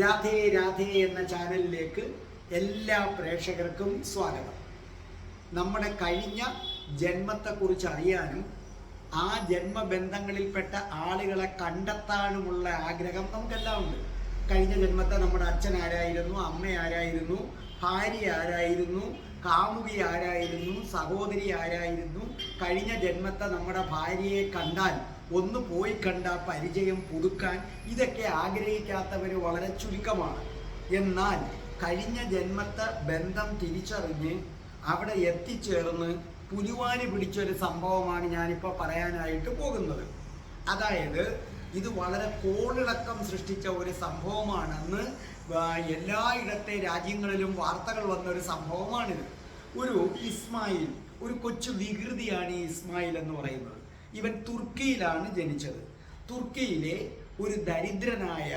രാധേ രാധേ എന്ന ചാനലിലേക്ക് എല്ലാ പ്രേക്ഷകർക്കും സ്വാഗതം. നമ്മുടെ കഴിഞ്ഞ ജന്മത്തെക്കുറിച്ച് അറിയാനും ആ ജന്മബന്ധങ്ങളിൽപ്പെട്ട ആളുകളെ കണ്ടെത്താനുമുള്ള ആഗ്രഹം നമുക്കെല്ലാം ഉണ്ട്. കഴിഞ്ഞ ജന്മത്തെ നമ്മുടെ അച്ഛൻ ആരായിരുന്നു അമ്മ ആരായിരുന്നു ഭാര്യ ആരായിരുന്നു കാമുകി ആരായിരുന്നു സഹോദരി ആരായിരുന്നു. കഴിഞ്ഞ ജന്മത്തെ നമ്മുടെ ഭാര്യയെ കണ്ടാൽ ഒന്ന് പോയി കണ്ട പരിചയം പുതുക്കാൻ ഇതൊക്കെ ആഗ്രഹിക്കാത്തവർ വളരെ ചുരുക്കമാണ്. എന്നാൽ കഴിഞ്ഞ ജന്മത്തെ ബന്ധം തിരിച്ചറിഞ്ഞ് അവിടെ എത്തിച്ചേർന്ന് പുലിവാനി പിടിച്ചൊരു സംഭവമാണ് ഞാനിപ്പോൾ പറയാനായിട്ട് പോകുന്നത്. അതായത് ഇത് വളരെ കോളിളക്കം സൃഷ്ടിച്ച ഒരു സംഭവമാണെന്ന് എല്ലായിടത്തെ രാജ്യങ്ങളിലും വാർത്തകൾ വന്ന ഒരു സംഭവമാണിത്. ഒരു ഇസ്മായിൽ ഒരു കൊച്ചു വികൃതിയാണ് ഈ ഇസ്മായിൽ എന്ന് പറയുന്നത്. ഇവൻ തുർക്കിയിലാണ് ജനിച്ചത്. തുർക്കിയിലെ ഒരു ദരിദ്രനായ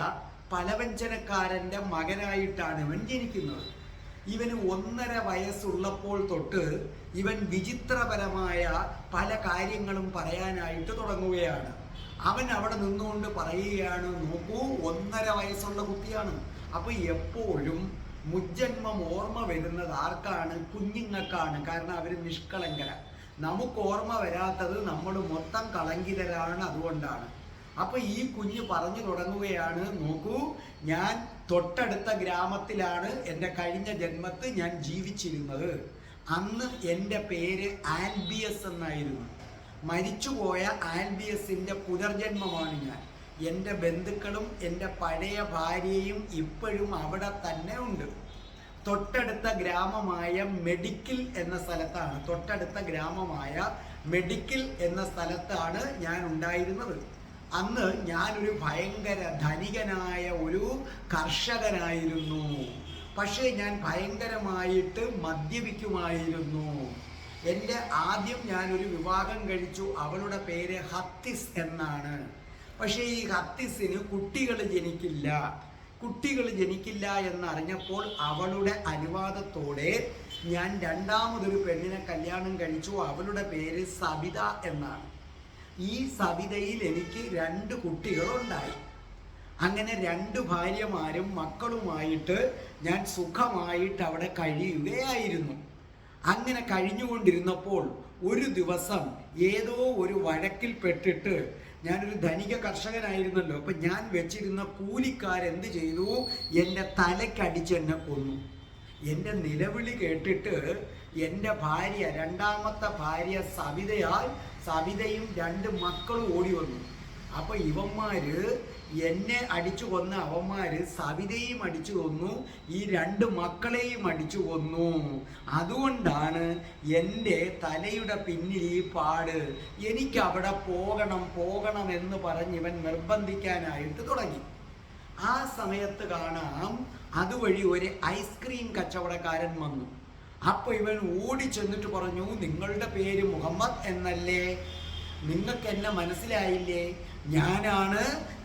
പലവ്യഞ്ജനക്കാരന്റെ മകനായിട്ടാണ് ഇവൻ ജനിക്കുന്നത്. ഇവന് ഒന്നര വയസ്സുള്ളപ്പോൾ തൊട്ട് ഇവൻ വിചിത്രപരമായ പല കാര്യങ്ങളും പറയാനായിട്ട് തുടങ്ങുകയാണ്. അവൻ അവിടെ നിന്നുകൊണ്ട് പറയുകയാണ് നോക്കൂ ഒന്നര വയസ്സുള്ള കുട്ടിയാണ്. അപ്പൊ എപ്പോഴും മുജ്ജന്മം ഓർമ്മ വരുന്നത് ആർക്കാണ്? കുഞ്ഞുങ്ങൾക്കാണ്. കാരണം അവർ നിഷ്കളങ്കര. നമുക്ക് ഓർമ്മ വരാത്തത് നമ്മൾ മൊത്തം കളങ്കിതരാണ് അതുകൊണ്ടാണ്. അപ്പൊ ഈ കുഞ്ഞ് പറഞ്ഞു തുടങ്ങുകയാണ് നോക്കൂ ഞാൻ തൊട്ടടുത്ത ഗ്രാമത്തിലാണ് എന്റെ കഴിഞ്ഞ ജന്മത്ത് ഞാൻ ജീവിച്ചിരുന്നത്. അന്ന് എന്റെ പേര് ആൽബിയസ് എന്നായിരുന്നു. മരിച്ചുപോയ ആൽബിയസിന്റെ പുനർജന്മമാണ് ഞാൻ. എന്റെ ബന്ധുക്കളും എന്റെ പഴയ ഭാര്യയും ഇപ്പോഴും അവിടെ തന്നെ ഉണ്ട്. തൊട്ടടുത്ത ഗ്രാമമായ മെഡിക്കൽ എന്ന സ്ഥലത്താണ്. തൊട്ടടുത്ത ഗ്രാമമായ മെഡിക്കൽ എന്ന സ്ഥലത്താണ് ഞാൻ ഉണ്ടായിരുന്നത്. അന്ന് ഞാനൊരു ഭയങ്കര ധനികനായ ഒരു കർഷകനായിരുന്നു. പക്ഷേ ഞാൻ ഭയങ്കരമായിട്ട് മദ്യപിക്കുമായിരുന്നു. എന്റെ ആദ്യം ഞാനൊരു വിവാഹം കഴിച്ചു. അവളുടെ പേര് ഹത്തിസ് എന്നാണ്. പക്ഷേ ഈ ഹത്തിസിന് കുട്ടികൾ ജനിക്കില്ല. കുട്ടികൾ ജനിക്കില്ല എന്നറിഞ്ഞപ്പോൾ അവളുടെ അനുവാദത്തോടെ ഞാൻ രണ്ടാമതൊരു പെണ്ണിനെ കല്യാണം കഴിച്ചു. അവളുടെ പേര് സബിത എന്നാണ്. ഈ സബിതയിൽ എനിക്ക് രണ്ട് കുട്ടികളുണ്ടായി. അങ്ങനെ രണ്ട് ഭാര്യമാരും മക്കളുമായിട്ട് ഞാൻ സുഖമായിട്ട് അവിടെ കഴിയുകയായിരുന്നു. അങ്ങനെ കഴിഞ്ഞുകൊണ്ടിരുന്നപ്പോൾ ഒരു ദിവസം ഏതോ ഒരു വഴക്കിൽ പെട്ടിട്ട് ഞാനൊരു ധനിക കർഷകനായിരുന്നല്ലോ. അപ്പം ഞാൻ വെച്ചിരുന്ന കൂലിക്കാരെന്ത് ചെയ്തു? എന്റെ തലക്കടിച്ച് എന്നെ കൊന്നു. എന്റെ നിലവിളി കേട്ടിട്ട് എന്റെ ഭാര്യ രണ്ടാമത്തെ ഭാര്യ സവിതയാൽ സവിതയും രണ്ട് മക്കളും ഓടി വന്നു. അപ്പൊ ഇവന്മാര് എന്നെ അടിച്ചു കൊന്ന അവന്മാര് സവിതയും അടിച്ചു കൊന്നു ഈ രണ്ട് മക്കളെയും അടിച്ചു കൊന്നു. അതുകൊണ്ടാണ് എന്റെ തലയുടെ പിന്നിൽ ഈ പാട്. എനിക്ക് അവിടെ പോകണം പോകണം എന്ന് പറഞ്ഞ് ഇവൻ നിർബന്ധിക്കാനായിട്ട് തുടങ്ങി. ആ സമയത്ത് കാണാം അതുവഴി ഒരു ഐസ്ക്രീം കച്ചവടക്കാരൻ വന്നു. അപ്പൊ ഇവൻ ഓടി ചെന്നിട്ട് പറഞ്ഞു നിങ്ങളുടെ പേര് മുഹമ്മദ് എന്നല്ലേ? നിങ്ങൾക്ക് എന്നെ മനസ്സിലായില്ലേ? ഞാനാണ്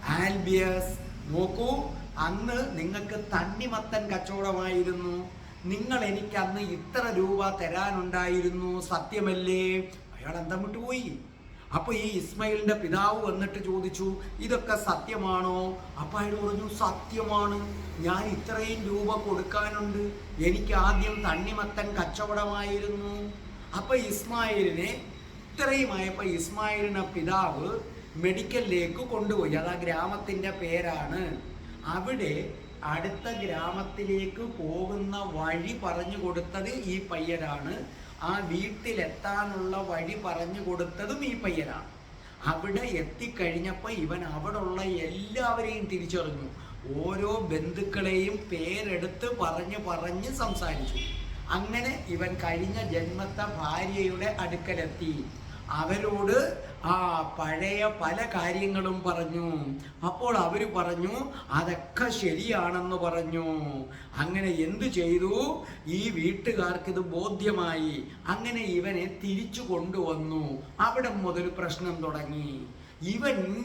ആൽബിയസ് നോക്കൂ അന്ന് നിങ്ങൾക്ക് തണ്ണിമത്തൻ കച്ചവടമായിരുന്നു. നിങ്ങൾ എനിക്ക് അന്ന് ഇത്ര രൂപ തരാനുണ്ടായിരുന്നു. സത്യമല്ലേ? അയാൾ അന്തം വിട്ടുപോയി അപ്പോൾ ഈ ഇസ്മയിലിന്റെ പിതാവ് വന്നിട്ട് ചോദിച്ചു ഇതൊക്കെ സത്യമാണോ? അപ്പൊ അയാൾ പറഞ്ഞു സത്യമാണ്. ഞാൻ ഇത്രയും രൂപ കൊടുക്കാനുണ്ട്. എനിക്ക് ആദ്യം തണ്ണിമത്തൻ കച്ചവടമായിരുന്നു. അപ്പൊ ഇസ്മായിലിനെ ഇത്രയുമായപ്പോ ഇസ്മായിലിനെ പിതാവ് മെഡിക്കലിലേക്ക് കൊണ്ടുപോയി. അത് ആ ഗ്രാമത്തിന്റെ പേരാണ്. അവിടെ അടുത്ത ഗ്രാമത്തിലേക്ക് പോകുന്ന വഴി പറഞ്ഞു കൊടുത്തത് ഈ പയ്യനാണ്. ആ വീട്ടിലെത്താനുള്ള വഴി പറഞ്ഞു കൊടുത്തതും ഈ പയ്യനാണ്. അവിടെ എത്തിക്കഴിഞ്ഞപ്പോൾ ഇവൻ അവിടെ ഉള്ള എല്ലാവരെയും തിരിച്ചറിഞ്ഞു. ഓരോ ബന്ധുക്കളെയും പേരെടുത്ത് പറഞ്ഞ് പറഞ്ഞ് സംസാരിച്ചു. അങ്ങനെ ഇവൻ കഴിഞ്ഞ ജന്മത്തെ ഭാര്യയുടെ അടുക്കലെത്തി. അവരോട് ആ പഴയ പല കാര്യങ്ങളും പറഞ്ഞു. അപ്പോൾ അവർ പറഞ്ഞു അതൊക്കെ ശരിയാണെന്ന് പറഞ്ഞു. അങ്ങനെ എന്തു ചെയ്തു? ഈ വീട്ടുകാർക്ക് ഇത് ബോധ്യമായി. അങ്ങനെ ഇവനെ തിരിച്ചു കൊണ്ടുവന്നു. അവിടെ മുതൽ പ്രശ്നം തുടങ്ങി. ഇവൻ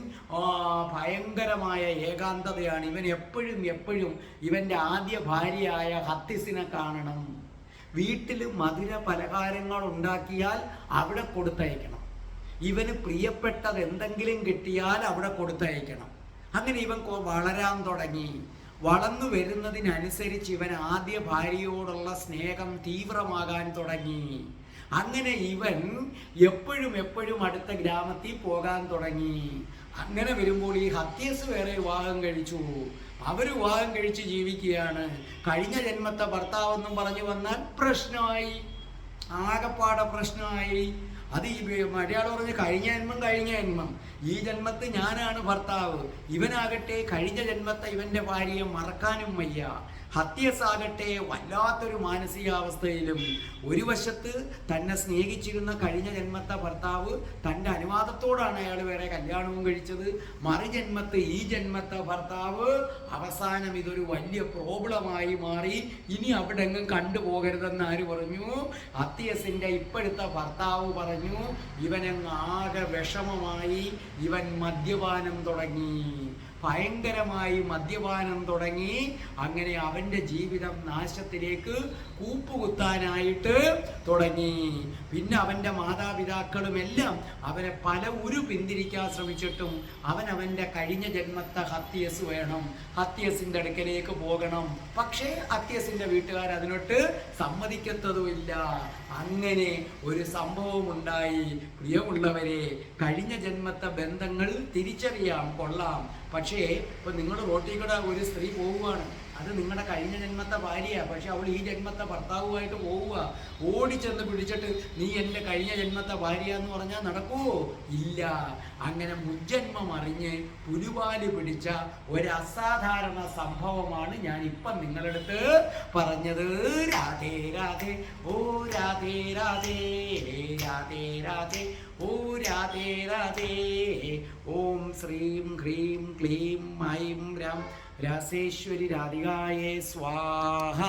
ഭയങ്കരമായ ഏകാന്തതയാണ്. ഇവൻ എപ്പോഴും എപ്പോഴും ഇവന്റെ ആദ്യ ഭാര്യയായ ഹത്തിസിനെ കാണണം. വീട്ടിൽ മധുര പലഹാരങ്ങൾ ഉണ്ടാക്കിയാൽ അവിടെ കൊടുത്തയക്കണം. ഇവന് പ്രിയപ്പെട്ടത് എന്തെങ്കിലും കിട്ടിയാൽ അവിടെ കൊടുത്തയക്കണം. അങ്ങനെ ഇവൻ വളരാൻ തുടങ്ങി. വളർന്നു വരുന്നതിനനുസരിച്ച് ഇവൻ ആദ്യ ഭാര്യയോടുള്ള സ്നേഹം തീവ്രമാകാൻ തുടങ്ങി. അങ്ങനെ ഇവൻ എപ്പോഴും എപ്പോഴും അടുത്ത ഗ്രാമത്തിൽ പോകാൻ തുടങ്ങി. അങ്ങനെ വരുമ്പോൾ ഈ ഹത്യസ് വേറെ വിവാഹം കഴിച്ചു. അവർ വിവാഹം കഴിച്ച് ജീവിക്കുകയാണ്. കഴിഞ്ഞ ജന്മത്തെ ഭർത്താവെന്നും പറഞ്ഞു വന്നാൽ പ്രശ്നമായി. ആകപ്പാടെ പ്രശ്നമായി. അത് ഈ മലയാളം പറഞ്ഞ് കഴിഞ്ഞ ജന്മം കഴിഞ്ഞ ജന്മം. ഈ ജന്മത്ത് ഞാനാണ് ഭർത്താവ്. ഇവനാകട്ടെ കഴിഞ്ഞ ജന്മത്തെ ഇവന്റെ ഭാര്യയെ മറക്കാനും വയ്യ. ഹത്യസാകട്ടെ വല്ലാത്തൊരു മാനസികാവസ്ഥയിലും ഒരു വശത്ത് തന്നെ സ്നേഹിച്ചിരുന്ന കഴിഞ്ഞ ജന്മത്തെ ഭർത്താവ് തന്റെ അനുവാദത്തോടാണ് അയാൾ വേറെ കല്യാണവും കഴിച്ചത്. മറുജന്മത്ത് ഈ ജന്മത്തെ ഭർത്താവ് അവസാനം ഇതൊരു വലിയ പ്രോബ്ലമായി മാറി. ഇനി അവിടെ എങ്ങും കണ്ടുപോകരുതെന്ന് ആര് പറഞ്ഞു? അത്തിയസിന്റെ ഇപ്പോഴത്തെ ഭർത്താവ് പറഞ്ഞു ഇവനങ്ങ് ആകെ വിഷമമായി ഇവൻ മദ്യപാനം തുടങ്ങി. ഭയങ്കരമായി മദ്യപാനം തുടങ്ങി അങ്ങനെ അവന്റെ ജീവിതം നാശത്തിലേക്ക് കൂപ്പുകുത്താനായിട്ട് തുടങ്ങി. പിന്നെ അവന്റെ മാതാപിതാക്കളും എല്ലാം അവനെ പല ഉരു പിന്തിരിക്കാൻ ശ്രമിച്ചിട്ടും അവൻ അവന്റെ കഴിഞ്ഞ ജന്മത്തെ ഹത്യസ് വേണം ഹത്യസിന്റെ അടുക്കലേക്ക് പോകണം. പക്ഷേ ഹത്യസിന്റെ വീട്ടുകാർ അതിനോട്ട് സമ്മതിക്കത്തതുമില്ല. അങ്ങനെ ഒരു സംഭവം ഉണ്ടായി പ്രിയമുള്ളവരെ കഴിഞ്ഞ ജന്മത്തെ ബന്ധങ്ങൾ തിരിച്ചറിയാം കൊള്ളാം. പക്ഷേ ഇപ്പൊ നിങ്ങളുടെ റോട്ടിൽ കൂടെ ഒരു സ്ത്രീ പോവുകയാണ്. അത് നിങ്ങളുടെ കഴിഞ്ഞ ജന്മത്തെ ഭാര്യയാണ് പക്ഷെ അവൾ ഈ ജന്മത്തെ ഭർത്താവുമായിട്ട് പോവുക ഓടിച്ചെന്ന് പിടിച്ചിട്ട് നീ എന്റെ കഴിഞ്ഞ ജന്മത്തെ ഭാര്യ എന്ന് പറഞ്ഞാൽ നടക്കുവോ? ഇല്ല. അങ്ങനെ മുജ്ജന്മം അറിഞ്ഞ് പുലിവാൽ പിടിച്ച ഒരു അസാധാരണ സംഭവമാണ് ഞാൻ ഇപ്പം നിങ്ങളടുത്ത് പറഞ്ഞത്. രാധേ രാധേ. ഓ രാധേ രാധേ. രാധേ രാധേ. ഓ ഓം ശ്രീം ഹ്രീം ക്ലീം ഐം രം. രാസേശ്വരി രാധികായേ സ്വാഹ.